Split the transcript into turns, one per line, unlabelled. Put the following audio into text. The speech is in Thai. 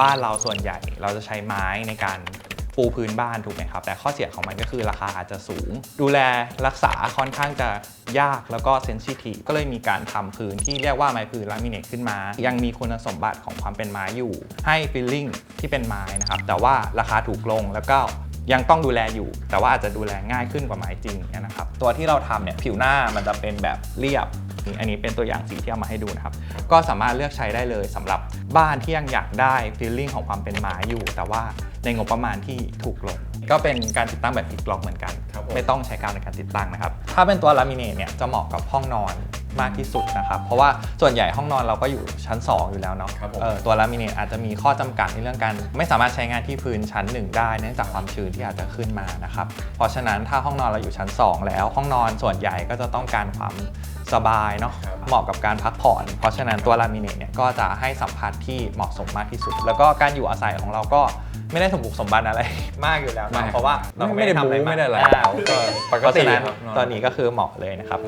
บ้านเราส่วนใหญ่เราจะใช้ไม้ในการปูพื้นบ้านถูกไหมครับ แต่ข้อเสียของมันก็คือราคาอาจจะสูง ดูแลรักษาค่อนข้างจะยากแล้วก็เซนซิทีฟก็เลยมีการทำพื้นที่เรียกว่าไม้พื้นลามิเนตขึ้นมา ยังมีคุณสมบัติของความเป็นไม้อยู่ ให้ฟีลลิ่งที่เป็นไม้นะครับ แต่ว่าราคาถูกลงแล้วก็ ยังต้องดูแลอยู่ แต่ว่าอาจจะดูแลง่ายขึ้นกว่าไม้จริงเนี่ยนะครับตัวที่เราทำเนี่ยผิวหน้ามันจะเป็นแบบเรียบนี่อันนี้เป็นตัวอย่างสีที่เอามาให้ดูนะครับ ก็สามารถเลือกใช้ได้เลยสำหรับบ้านที่ยังอยากได้ฟีลลิ่งของความเป็นไม้อยู่ แต่ว่าในงบประมาณที่ถูกลงก็เป็นการติดตั้งแบบพลิกล็อกเหมือนกัน
ครับผม
ไม่ต้องใช้การในการติดตั้งนะครับ ถ้าเป็นตัวลามิเนตเนี่ยจะเหมาะกับห้องนอน มากที่สุดนะครับ เพราะว่าส่วนใหญ่ห้องนอนเราก็อยู่ชั้น 2 อยู่แล้วเนาะ
ครับผม
เออตัวลามิเนตอาจจะมีข้อจำกัดในเรื่องการ ไม่สามารถใช้งานที่พื้นชั้น 1 ได้เนื่องจากความชื้นที่อาจจะขึ้นมานะครับ เพราะฉะนั้นถ้าห้องนอนเราอยู่ชั้น 2 แล้ว ห้องนอนส่วนใหญ่ก็จะต้องการความสบายเนาะ
ครับ
เหมาะกับการพักผ่อน เพราะฉะนั้นตัวลามิเนตเนี่ยก็จะให้สัมผัสที่เหมาะสมมากที่สุด แล้วก็การอยู่อาศัยของเราก็ไม่ได้สมบุกสมบันอะไร มากอยู่แล้ว
ไม่
เนาะเพราะว่าเราก็
ไม่ได้
ทำอะไร
บู๊
มาก
ไม่ได้อะไรา
ก็
ปกติ
เพราะฉะนั้น
ครับนอน
ตอนนี้ก็คือเหมาะเลยนะครับ